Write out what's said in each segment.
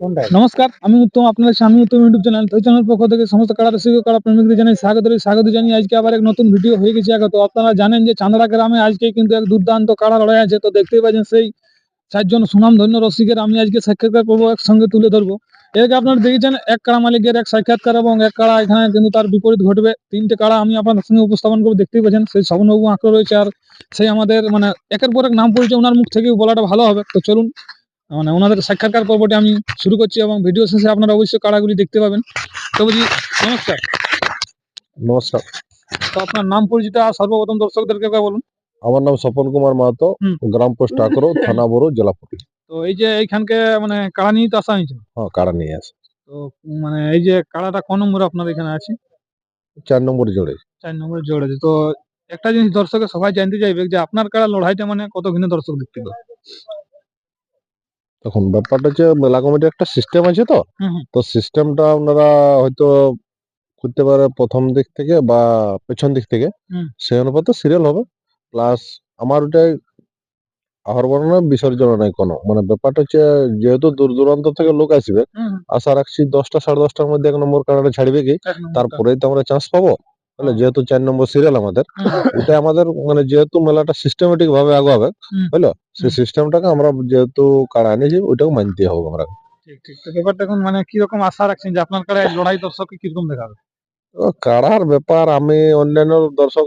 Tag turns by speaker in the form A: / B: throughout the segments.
A: নমস্কার, আমি উত্তম, আপনাদের সামনে উত্তম ইউটিউব চ্যানেল। ওই চ্যানেল পক্ষ থেকে সমস্ত কাড়া রসিক কাড়া প্রেমিকদের জানাই স্বাগত স্বাগত জানিয়ে আজকে আবার এক নতুন ভিডিও হয়ে গেছে। আগত আপনারা জানেন যে চান্দড়া গ্রামে আজকে কিন্তু এক দুর্দান্ত কাড়া লড়াই আছে। তো দেখতেই পাচ্ছেন সেই চারজন সুনাম ধন্য রসিকের আমি আজকে সাক্ষাৎকার করব, একসঙ্গে তুলে ধরবো। এর আপনারা দেখেছেন, এক কাড়া মালিকের এক সাক্ষাৎকার এবং এক কাড়া এখানে কিন্তু তার বিপরীত ঘটবে। তিনটে কাড়া আমি আপনাদের সঙ্গে উপস্থাপন করব। দেখতেই পাচ্ছেন সেই স্বপ্নবাবু আঁকড়ে রয়েছে আর সেই আমাদের মানে একের পর এক নাম পরিচয় ওনার মুখ থেকে বলাটা ভালো হবে। তো চলুন মানে ওনাদের সাক্ষাৎকার পর্বটি আমি শুরু করছি এবং ভিডিও শেষে আপনারা অবশ্যই কাড়াগুলি দেখতে পাবেন। তো বলছি নমস্কার।
B: নমস্কার।
A: তো আপনার নাম পরিচিত আর সর্বপ্রথম দর্শকদেরকে বলুন।
B: আমার নাম স্বপন কুমার মাহাতো। গ্রাম পোস্ট আকরো থানা বড় জেলা
A: তো এই যে এইখানকে মানে কাড়া নিয়ে তো আসা হয়েছে
B: হ্যাঁ কাড়া নিয়ে আসে।
A: তো মানে এই যে কাড়াটা কোন নম্বরে আপনার এখানে আছে?
B: চার নম্বর জোড়ে।
A: চার নম্বরে জড়েছে তো একটা জিনিস দর্শকের সবাই জানতে চাইবে যে আপনার কাড়া লড়াইটা মানে কত ঘিনে দর্শক দেখতে পাবে?
B: তখন ব্যাপারটা হচ্ছে মেলা কমিটির একটা সিস্টেম আছে তো। তো সিস্টেমটা আপনারা হয়তো করতে পারে প্রথম দিক থেকে বা পেছন দিক থেকে। সেই অনুপাতে সিরিয়াল হবে। প্লাস আমার ওটাই আহার বর্ণনা বিসর্জন নাই কোনো। মানে ব্যাপারটা হচ্ছে যেহেতু দূর দূরান্ত থেকে লোক আসবে আশা রাখছি দশটা সাড়ে দশটার মধ্যে এক নম্বর কাড়াটা ছাড়বে কি? তারপরেই তো আমরা চান্স পাবো।
A: হ্যাঁ।
B: যেহেতু চার নম্বর সিরিয়াল আমাদের এটা আমাদের মানে যেহেতু মেলাটা সিস্টেমেটিক ভাবে আগাবে। বুঝলো? সেই। সিস্টেমটাকে আমরা যেহেতু কাড়া এনেছি ওইটাকে মানতে হবে আমরা।
A: ঠিক ঠিক। তো ব্যাপারটা এখন মানে কীরকম আশা রাখছেন যে আপনার কাড়ায় লড়াই দর্শককে কীরকম দেখাবে?
B: কাড়ার ব্যাপার আমি অন্যান্য দর্শক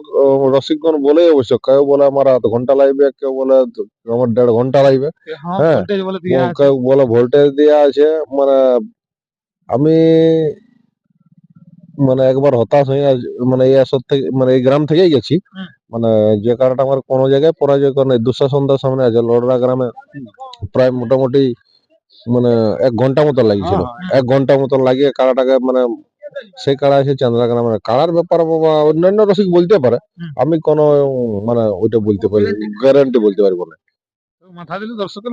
B: রসিকগণ বলে অবশ্য কেউ বলে আমার আধ ঘণ্টা লাগবে কেউ বলে আমার দেড় ঘণ্টা লাগবে।
A: হ্যাঁ
B: হ্যাঁ, কেউ বলে ভোল্টেজ দেওয়া আছে মানে আমি মানে একবার হতাশ হয়ে মানে এই আসর থেকে মানে এই গ্রাম থেকেই গেছি। মানে যে কারণটা আমার কোনো জায়গায় পরাজয় করে নাই। দুঃশাসনদার সামনে আছে। লড়রা গ্রামে প্রায় মোটামুটি মানে এক ঘণ্টা মতো লাগিয়েছিল
A: হ্যাঁ,
B: এক ঘণ্টা মতো লাগিয়ে কাড়াটাকে মানে সেই কাড়া আছে চান্দ্রা গ্রামের কাড়ার ব্যাপার বাবা অন্যান্য রসিক বলতে পারে। আমি কোনো মানে ওইটা বলতে পারি গ্যারান্টি বলতে পারব না
A: মাথা দিলে দর্শকের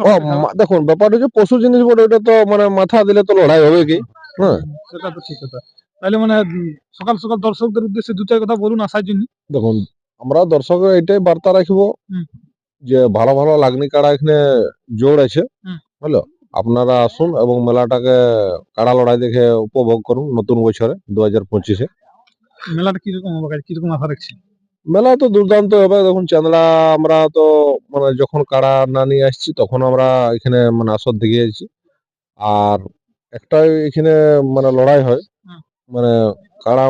B: দেখুন ব্যাপারটা হচ্ছে পশু জিনিস বলে ওটা তো মানে মাথা দিলে তো লড়াই হবে কি? হ্যাঁ।
A: সেটা তো ঠিক কথা। তাহলে মানে সকাল সকাল দর্শকদের উদ্দেশ্যে দু চার কথা বলুন আসার জন্য।
B: দেখুন আমরা দর্শকের এটাই বার্তা রাখব যে ভালো ভালো লাগনি কাড়া এখানে জোর আছে। হলো আপনারা আসুন এবং মেলাটাকে কাড়া লড়াই দেখে উপভোগ করুন নতুন বছরে দু হাজার পঁচিশে।
A: মেলাটা কীরকম হবে কীরকম আশা রাখছি
B: মেলা তো দুর্দান্ত হবে। দেখুন চান্দড়া আমরা তো মানে যখন কাড়া না নিয়ে আসছি তখন আমরা এখানে মানে আসর দিকে যাচ্ছি আর একটাই এখানে মানে লড়াই হয়। মানে কাড়া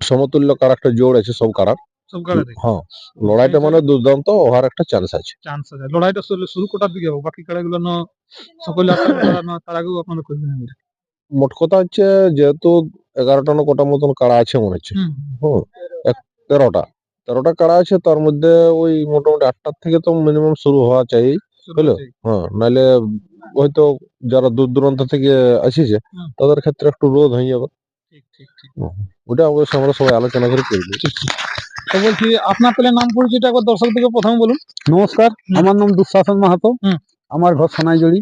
B: সমতুল্য একটা জোর আছে সব
A: কাড়া
B: হ্যাঁ লড়াইটা মানে দুর্দান্ত একটা চান্স আছে।
A: চান্স আছে। লড়াইটা শুরু শুরু কোটার দিকে হবে। বাকি কাড়াগুলো না সকলে আসার কথা না তার আগেও আপনারা করবেন
B: মোট কথা হচ্ছে যেহেতু এগারোটা না কোটা মতন কাড়া আছে মনে হচ্ছে।
A: হুম।
B: তেরোটা। তেরোটা কাড়া আছে তার মধ্যে ওই মোটামুটি আটটার থেকে তো মিনিমাম শুরু হওয়া চাই?
A: হচ্ছে।
B: হ্যাঁ নাহলে হয়তো যারা দূর দূরান্ত থেকে আসিছে তাদের ক্ষেত্রে একটু রোধ হয়ে যাবে। ওটা অবশ্যই আমরা সবাই আলোচনা করে করব।
A: তো বলছি আপনার তাহলে নাম পরিচয়টা একবার দর্শকদেরকে প্রথমে বলুন।
C: নমস্কার আমার নাম দুঃশাসন মাহাতো। আমার ঘর সোনাইজড়ি।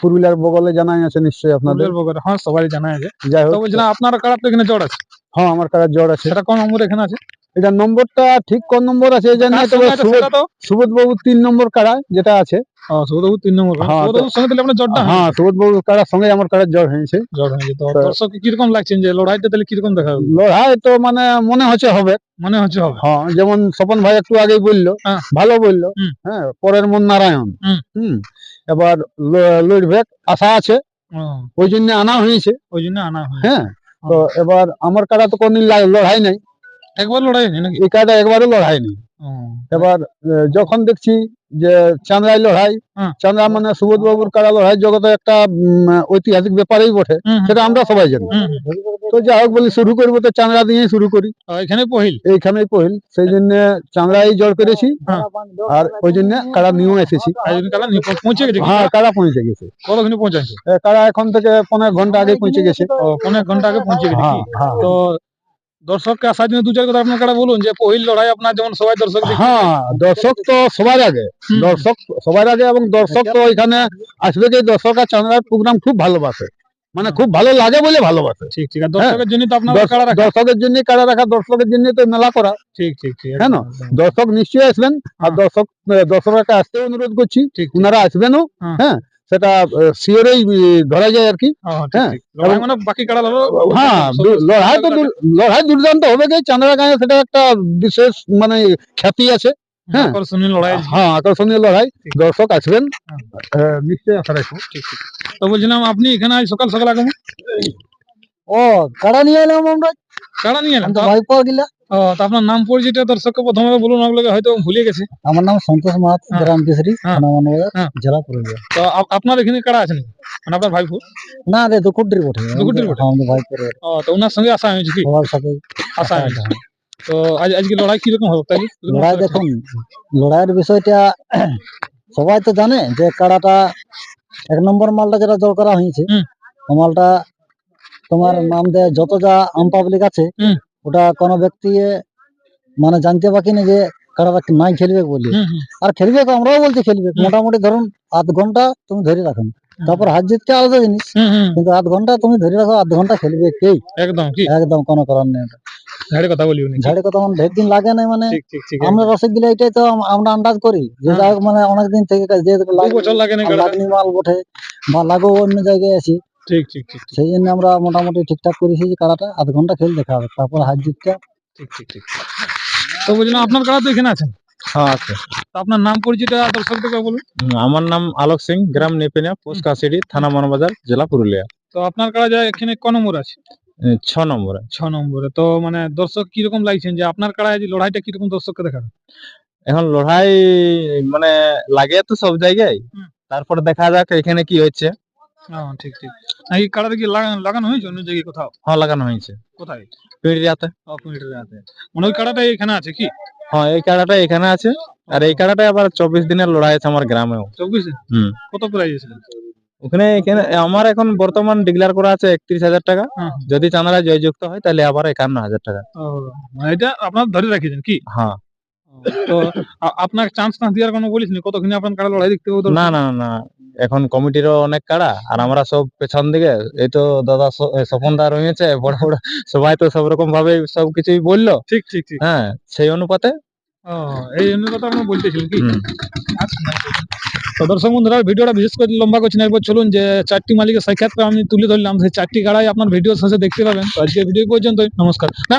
C: পুরুলিয়ার বগলে জানাই আছে নিশ্চয়ই আপনাদের।
A: বগলে বগরে হ্যাঁ সবাই জানাই আছে।
C: যাই হোক।
A: বলছিলাম আপনার কাড়া তো এখানে জড় আছে?
C: হ্যাঁ আমার কাছে জ্বর আছে।
A: সেটা কোন নম্বর এখানে আছে?
C: এটা নম্বরটা ঠিক কোন নম্বর আছে জানি না তবে সুবোধ বাবু তিন নম্বর কাড়া যেটা আছে।
A: সুবোধবাবু তিন নম্বর
C: হ্যাঁ, তো-
A: সুবোধবাবুর সঙ্গে তাহলে আপনার জড়টা
C: হ্যাঁ সুবোধ বাবুর কাড়ার সঙ্গে আমার কাড়ার জ্বর হয়েছে।
A: হয়ে
C: তো-
A: দর্শক কীরকম লাগছেন যে লড়াইটা তাহলে কীরকম দেখা হবে?
C: লড়াই তো মানে মনে হচ্ছে হবে।
A: মনে হচ্ছে হবে।
C: হ্যাঁ যেমন স্বপন ভাই একটু আগেই বলল। ভালো বলল। হ্যাঁ পরের মন নারায়ণ।
A: হুম।
C: এবার লড়বে আশা আছে। ওই জন্য আনা হয়েছে।
A: ওই জন্য আনা হ্যাঁ
C: তো এবার আমার কাটা তো কোনদিন লড়াই নাই।
A: একবার লড়াই হয়নি নাকি?
C: এই কাটা একবারও লড়াই নেই। এবার যখন দেখছি যে চাঁদরাই লড়াই। চাঁদরা মানে সুবোধ বাবুর কারা লড়াই জগতে একটা ঐতিহাসিক ব্যাপারেই বটে সেটা আমরা সবাই জানি। তো যাই হোক বলি শুরু করব তো চাঁদরা দিয়েই শুরু করি।
A: এখানে পহিল।
C: এইখানেই পহিল সেই জন্য চাঁদরাই জল করেছি
A: হ্যাঁ।
C: আর ওই জন্য কারা নিয়েও এসেছি।
A: পৌঁছে গেছে
C: হ্যাঁ কারা পৌঁছে গেছে।
A: কতক্ষণে পৌঁছাচ্ছে
C: কাড়া এখন থেকে পনেরো ঘণ্টা আগে পৌঁছে গেছে।
A: পনেরো ঘণ্টা আগে পৌঁছে গেছে
C: হ্যাঁ? হ্যাঁ।
A: তো দর্শককে আসার জন্য দু চার কথা আপনার কাটা বলুন যে পহিল লড়াই আপনার যেমন সবাই দর্শক
C: হ্যাঁ দর্শক তো সবার আগে। দর্শক সবার আগে এবং দর্শক তো এখানে আসবে যে দর্শক আর চাঁদরার প্রোগ্রাম খুব ভালোবাসে। মানে খুব ভালো লাগে বলে ভালোবাসে।
A: ঠিক ঠিক। দর্শকের জন্য তো আপনার কাড়া রাখা
C: দর্শকের জন্য কারা রাখা দর্শকের জন্য তো মেলা করা।
A: ঠিক ঠিক ঠিক। একদম।
C: দর্শক নিশ্চয়ই আসবেন। আর
A: হ্যাঁ।
C: দর্শক দর্শককে আসতে অনুরোধ করছি।
A: ঠিক ঠিক।
C: ওনারা আসবেনও।
A: হ্যাঁ।
C: হ্যাঁ
D: সেটা শিওরেই ধরা যায় আর কি।
A: হ্যাঁ
D: হ্যাঁ,
A: লড়াই মানে কাড়া লড়াই
D: হ্যাঁ তো লড়াই দুর্দান্ত হবে যে চান্দ্রা গাঁয়ে সেটা একটা বিশেষ মানে খ্যাতি আছে। হ্যাঁ।
A: আকর্ষণীয় লড়াই।
D: হ্যাঁ আকর্ষণীয় লড়াই। দর্শক আসবেন।
A: হ্যাঁ।
D: নিশ্চয়ই আশা রাখব।
A: ঠিক ঠিক তো বলছিলাম আপনি এখানে আজ সকাল সকাল আগমন?
D: ও কাড়া নিয়ে এলাম আমরা?
A: কাড়া নিয়ে এলাম? তো
D: ভাইপো গিলা
A: ও, তো আপনার নাম পরিচিত দর্শককে প্রথমে বলুন আপনাকে হয়তো ভুলে গেছে।
D: আমার নাম সন্তোষ মাহাত
A: হ্যাঁ।
D: গ্রাম কেশরী
A: হ্যাঁ।
D: থানা মানবাজার
A: হ্যাঁ।
D: জেলা পুরুলিয়া।
A: তো আপনার এখানে কাড়া আছে নাকি মানে আপনার ভাইপো?
D: না রে দুকুটির বটে।
A: দুকুটির বটে?
D: আমাদের ভাইপোর।
A: ও, তো ওনার সঙ্গে আসা হয়েছে কি?
D: সবার সাথে
A: আসা হয়েছে। তো আজ আজকে লড়াই কীরকম হবে তাই
D: লড়াই দেখুন লড়াইয়ের বিষয়টা সবাই তো জানে যে কাড়াটা এক নম্বর মালটা যেটা জল করা হয়েছে মালটা তোমার নাম দেয় যত যা আম পাবলিক আছে। ওটা কোনো ব্যক্তি মানে জানতে বাকি না যে কাড়াটা নাই খেলবে বলি। আর খেলবে তো আমরাও বলছি খেলবে মোটামুটি ধরুন আধ ঘণ্টা তুমি ধরে রাখুন। তারপর হাত জিতটা আলাদা জিনিস। কিন্তু আধ ঘণ্টা তুমি ধরে রাখো আধ ঘণ্টা খেলবে কে?
A: একদম
D: একদম কোনো কারণ নেই
A: ঝাড়ে কথা বলি
D: ঝাড়ে কথা মানে ঢের দিন লাগে না মানে। আমরা রসিক দিলে এটাই তো আমরা আন্দাজ করি। যে
A: হ্যাঁ।
D: মানে অনেকদিন থেকে কাজ- যে
A: দু লাগে
D: লাগনি মাল বটে বা লাগো অন্য জায়গায় আছি।
A: ঠিক ঠিক ঠিক
D: সেই জন্য আমরা মোটামুটি ঠিকঠাক করেছি যে কাড়াটা আধ ঘণ্টা খেল দেখা হবে তারপর হাত জিতটা।
A: ঠিক ঠিক ঠিক তো বলছিলাম আপনার কাড়া তো এখানে আছেন?
E: হ্যাঁ আছে।
A: তো আপনার নাম পরিচিত দর্শকদেরকে বলুন।
E: আমার নাম আলোক সিং গ্রাম নেপেনিয়া পোস্ট কাশিডি থানা মানবাজার জেলা পুরুলিয়া।
A: তো আপনার কাড়া যায় এখানে ক নম্বর আছে?
E: ছ নম্বরে।
A: ছ নম্বরে। তো মানে দর্শক কীরকম লাগছেন যে আপনার কাড়ায় যে লড়াইটা কীরকম দর্শককে দেখাবে?
E: এখন লড়াই মানে লাগে তো সব জায়গায়। তারপর দেখা যাক এখানে কি হচ্ছে।
A: হ্যাঁ ঠিক ঠিক। কি লাগা- লাগানো হয়েছে? অন্য জায়গায় কোথাও?
E: হ্যাঁ লাগানো হয়েছে।
A: কোথায়?
E: পিঁড়িয়াতে।
A: মানে ওই কাড়াটা এখানে আছে কি?
E: হ্যাঁ এই কাড়াটা এখানে আছে। আর এই কাড়াটা আবার চব্বিশ দিনের লড়াই আছে আমার গ্রামেও।
A: চব্বিশে
E: হুম।
A: কত প্রাইজ আছে?
E: ওখানে এখানে আমার এখন বর্তমান ডিক্লেয়ার করা আছে একত্রিশ হাজার টাকা।
A: হ্যাঁ।
E: যদি চাঁদরা জয়যুক্ত হয় তাহলে আবার একান্ন হাজার টাকা।
A: ও, মানে এটা আপনার ধরে রাখিয়েছেন কি?
E: হ্যাঁ।
A: তো আ- আপনার চান্স না দেওয়ার কোনো বলিস নি? কতক্ষণে আপনার কাড়া লড়াই দেখতে হবে
E: না না, না। এখন কমিটিরও অনেক কাড়া আর আমরা সব পেছন দিকে এই তো দাদা স্বপন দা রয়েছে বড় বড় সবাই তো সব রকম ভাবে সব কিছুই বলল।
A: ঠিক ঠিক ঠিক।
E: হ্যাঁ সেই অনুপাতে।
A: এই জন্য কথা আপনি বলতেছিলেন কি। তো দর্শক বন্ধুরা ভিডিওটা বিশেষ করে লম্বা করছি না একবার চলুন যে চারটি মালিকের সাক্ষাৎকার আমি তুলে ধরলাম। সেই চারটি গাড়াই আপনার ভিডিও শেষে দেখতে পাবেন। আজকে ভিডিও পর্যন্ত নমস্কার। না?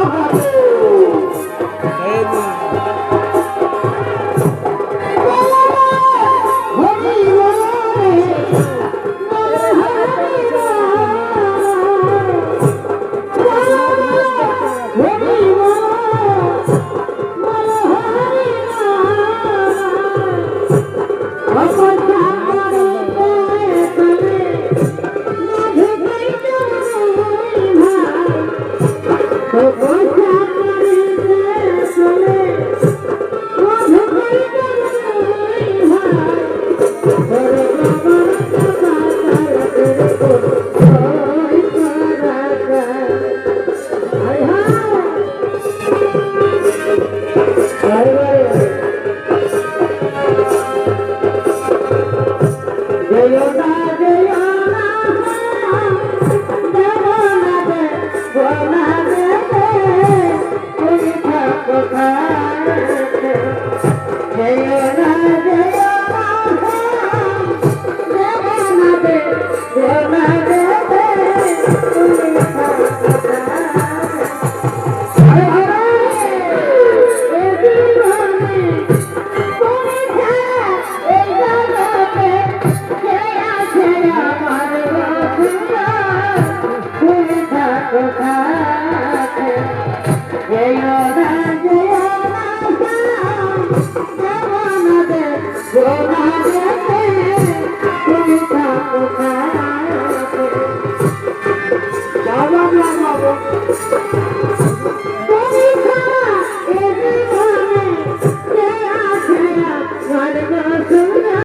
F: Hey,